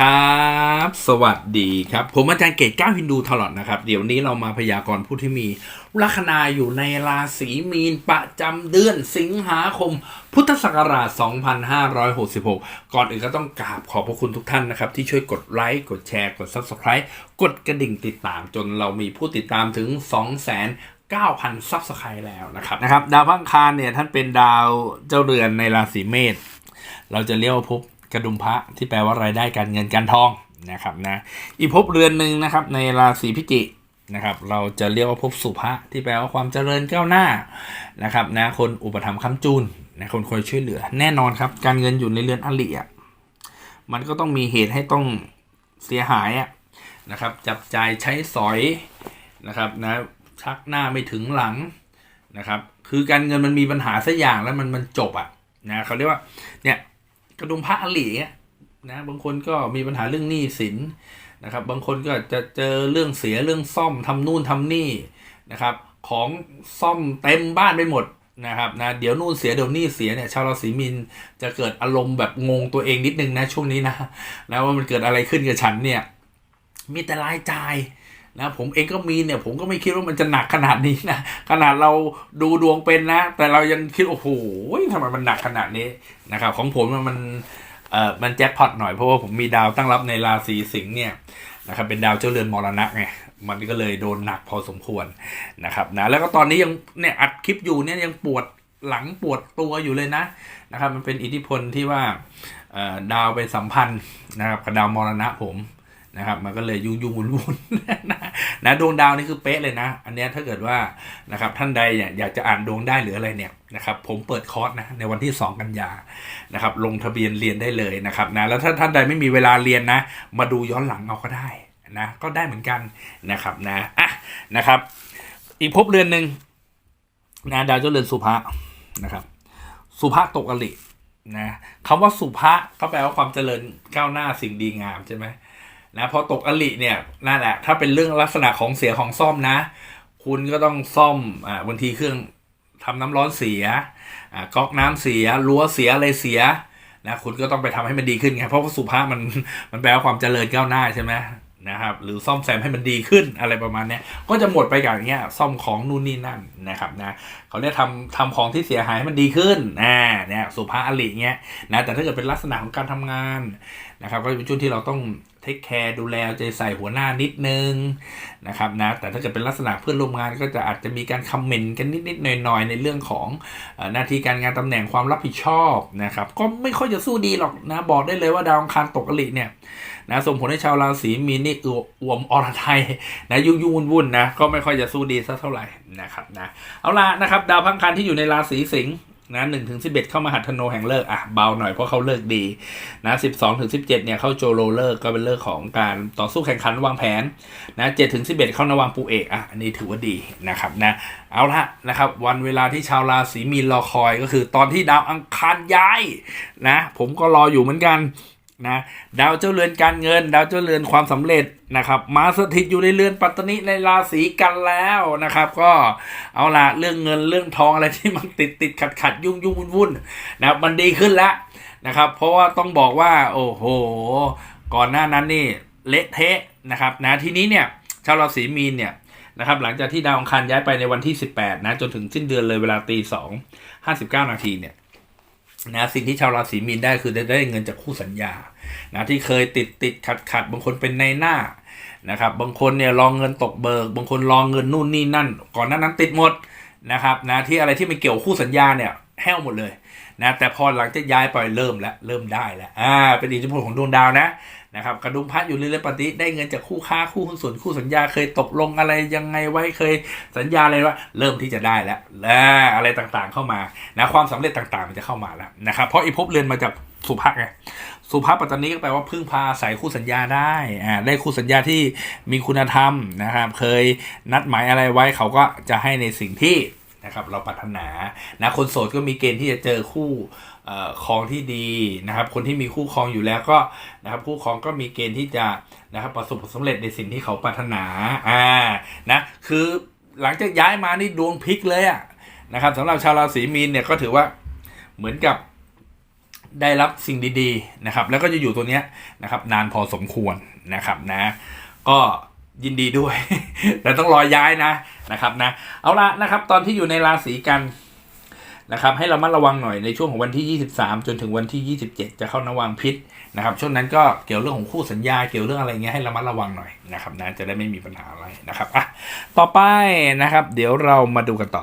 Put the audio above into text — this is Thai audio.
ครับ สวัสดีครับ ผมอาจารย์เกตก้าวฮินดูทลอดนะครับ เดี๋ยวนี้เรามาพยากรณ์ผู้ที่มีลัคนาอยู่ในราศีมีนประจำเดือนสิงหาคม พุทธศักราช 2566 ก่อนอื่นก็ต้องกราบขอบพระคุณทุกท่านนะครับ ที่ช่วยกดไลค์กดแชร์กด Subscribe กดกระดิ่งติดตามจนเรามีผู้ติดตามถึง 2 0 0 0 0 9,000 ซับสไครต์แล้วนะครับนะครับ ดาวพังคารเนี่ยท่านเป็นดาวเจ้าเรือนในราศีเมษเราจะเรียกว่าภพ กระดุมพระที่แปลว่ารายได้การเงินการทองนะครับนะอีกภพเรือนหนึ่งนะครับในราศีพิจิกนะครับเราจะเรียกว่าภพสุภะที่แปลว่าความเจริญก้าวหน้านะครับนะคนอุปถัมภ์ค้ำจูนนะคนคอยช่วยเหลือ แน่นอนครับ การเงินอยู่ในเรือนอริอะมันก็ต้องมีเหตุให้ต้องเสียหายอะนะครับจับจ่ายใช้สอยนะครับนะชักหน้าไม่ถึงหลังนะครับคือการเงินมันมีปัญหาสักอย่างแล้วมันมันจบอะนะเขาเรียกว่าเนี่ย กระดุมพระอลีนะบางคนก็มีปัญหาเรื่องหนี้สินนะครับ บางคนก็จะเจอเรื่องเสียเรื่องซ่อมทำนู่นทำนี่นะครับ ของซ่อมเต็มบ้านไปหมดนะครับนะเดี๋ยวนู่นเสียเดี๋ยวนี่เสียเนี่ยชาวราศีมีนจะเกิดอารมณ์แบบงงตัวเองนิดนึงนะช่วงนี้นะนะว่ามันเกิดอะไรขึ้นกับฉันเนี่ยมีแต่รายจ่าย นะผมเองก็มีเนี่ย ผมก็ไม่คิดว่ามันจะหนักขนาดนี้นะขนาดเราดูดวงเป็นนะ แต่เรายังคิดโอ้โหทำไมมันหนักขนาดนี้นะครับ ของผมมันเอ่อมันแจ็คพอตหน่อยเพราะว่าผมมีดาวตั้งรับในราศีสิงห์เนี่ยนะครับเป็นดาวเจ้าเรือนมรณะไงมันก็เลยโดนหนักพอสมควรนะครับนะแล้วก็ตอนนี้ยังเนี่ยอัดคลิปอยู่เนี่ยยังปวดหลังปวดตัวอยู่เลยนะนะครับ มันเป็นอิทธิพลที่ว่าดาวไปสัมพันธ์นะครับกับดาวมรณะผม นะครับ มันก็เลยยุ่งยุ่งวุ่นวุ่นนะดวงดาวนี่คือเป๊ะเลยนะ อันนี้ถ้าเกิดว่านะครับท่านใดเนี่ยอยากจะอ่านดวงได้หรืออะไรเนี่ยนะครับผมเปิดคอร์สนะในวันที่ 2 กันยานะครับลงทะเบียนเรียนได้เลยนะครับนะแล้วถ้าท่านใดไม่มีเวลาเรียนนะ มาดูย้อนหลังเอาก็ได้นะก็ได้เหมือนกันนะครับนะอะนะครับ อีกภพเรือนหนึ่งนะดาวเจ้าเรือนสุภะนะครับ สุภะตกอลินะคำว่าสุภะก็แปลว่าความเจริญก้าวหน้าสิ่งดีงามใช่ไหม นะพอตกอลิเนี่ยนั่นแหละถ้าเป็นเรื่องลักษณะของเสียของซ่อมนะ คุณก็ต้องซ่อมอ่าบางทีเครื่องทำน้ำร้อนเสียอ่าก๊อกน้ำเสียรั้วเสียอะไรเสียนะคุณก็ต้องไปทำให้มันดีขึ้นไงเพราะว่าสุภาพมันมันแปลว่าความเจริญก้าวหน้าใช่ไหมนะครับหรือซ่อมแซมให้มันดีขึ้นอะไรประมาณนี้ก็จะหมดไปกับอย่างเงี้ยซ่อมของนู่นนี่นั่นนะครับนะเขาเรียกทำทำของที่เสียหายให้มันดีขึ้นอ่าเนี่ยสุภาพอลิเงี้ยนะแต่ถ้าเกิดเป็นลักษณะของการทำงานนะครับก็เป็นช่วงที่เราต้อง เทคแคร์ดูแลใจใส่หัวหน้านิดนึงนะครับนะแต่ถ้าเกิดเป็นลักษณะเพื่อนร่วมงานก็จะอาจจะมีการคอมเมนต์กันนิดๆหน่อยๆ ในเรื่องของหน้าที่การงานตำแหน่งความรับผิดชอบนะครับก็ไม่ค่อยจะสู้ดีหรอกนะบอกได้เลยว่าดาวอังคารตกอลิเนี่ยนะส่งผลให้ชาวราศีมีนนี่อวมอรไทยนะยุ่งยุ่งวุ่นนะก็ไม่ค่อยจะสู้ดีสักเท่าไหร่นะครับนะเอาละนะครับดาวพังคารที่อยู่ในราศีสิงห์ นะหนึ่งถึงสิบเอ็ดเข้ามาหัดธโนแห่งเลิกอะเบาหน่อยเพราะเขาเลิกดีนะสิบสองถึงสิบเจ็ดเนี่ยเข้าโจโรเลิกก็เป็นเลิกของการต่อสู้แข่งขันวางแผนนะเจ็ดถึงสิบเอ็ดเข้านวางปูเอกอะอันนี้ถือว่าดีนะครับนะเอาละนะครับวันเวลาที่ชาวราศีมีนรอคอยก็คือตอนที่ดาวอังคารย้ายนะผมก็รออยู่เหมือนกัน นะดาวเจ้าเรือนการเงิน ดาวเจ้าเรือนความสำเร็จนะครับ มาสถิตอยู่ในเรือนปัตตนิในราศีกันแล้วนะครับ ก็เอาละเรื่องเงินเรื่องทองอะไรที่มันติดติดขัดขัดยุ่งยุ่งวุ่นวุ่นนะมันดีขึ้นแล้วนะครับ เพราะว่าต้องบอกว่า โอ้โห ก่อนหน้านั้นนี่เละเทะนะครับนะทีนี้เนี่ยชาวราศีมีนเนี่ยนะครับหลังจากที่ดาวอังคารย้ายไปในวันที่ 18 นะจนถึงสิ้นเดือนเลยเวลาตีสองห้าสิบเก้านาทีเนี่ย นะสิ่งที่ชาวราศีมีนได้คือได้ได้เงินจากคู่สัญญานะที่เคยติดติดขัดขัดบางคนเป็นในหน้านะครับ บางคนเนี่ยรองเงินตกเบิก บางคนรองเงินนู่นนี่นั่น ก่อนหน้านั้นติดหมดนะครับนะที่อะไรที่ไม่เกี่ยวคู่สัญญาเนี่ยแห้วหมดเลย นะแต่พอหลังจากย้ายไปเริ่มแล้วเริ่มได้แล้วอ่าเป็นอิทธิพลของดวงดาวนะนะครับกระดุมพัดอยู่เรื่อยๆปฏิได้เงินจากคู่ค้าคู่หุ้นส่วนคู่สัญญาเคยตกลงอะไรยังไงไว้เคยสัญญาอะไรว่าเริ่มที่จะได้แล้วแล้วอะไรต่างๆเข้ามานะความสำเร็จต่างๆมันจะเข้ามาแล้วนะครับเพราะอีภพเรือนมาจากสุภาพไงสุภาพปัตตานีก็แปลว่าพึ่งพาอาศัยคู่สัญญาได้อ่าได้คู่สัญญาที่มีคุณธรรมนะครับเคยนัดหมายอะไรไว้เขาก็จะให้ในสิ่งที่ นะครับเราปรารถนานะคนโสดก็มีเกณฑ์ที่จะเจอคู่ครองที่ดีนะครับ คนที่มีคู่ครองอยู่แล้วก็นะครับคู่ครองก็มีเกณฑ์ที่จะนะครับประสบผลสำเร็จในสิ่งที่เขาปรารถนาอ่านะคือหลังจากย้ายมานี่ดวงพลิกเลยอะนะครับสำหรับชาวราศีมีนเนี่ยก็ถือว่าเหมือนกับได้รับสิ่งดีๆนะครับ แล้วก็จะอยู่ตัวเนี้ยนะครับ นานพอสมควรนะครับนะ ก็ยินดีด้วย แต่ต้องรอย้ายนะ นะครับนะเอาละนะครับตอนที่อยู่ในราศีกันนะครับให้เรามัดระวังหน่อยในช่วงของวันที่ 23 จนถึงวันที่ 27 จะเข้านวังพิษนะครับช่วงนั้นก็เกี่ยวเรื่องของคู่สัญญาเกี่ยวเรื่องอะไรเงี้ยให้เรามัดระวังหน่อยนะครับนะจะได้ไม่มีปัญหาอะไรนะครับอะต่อไปนะครับ เดี๋ยวเรามาดูกันต่อ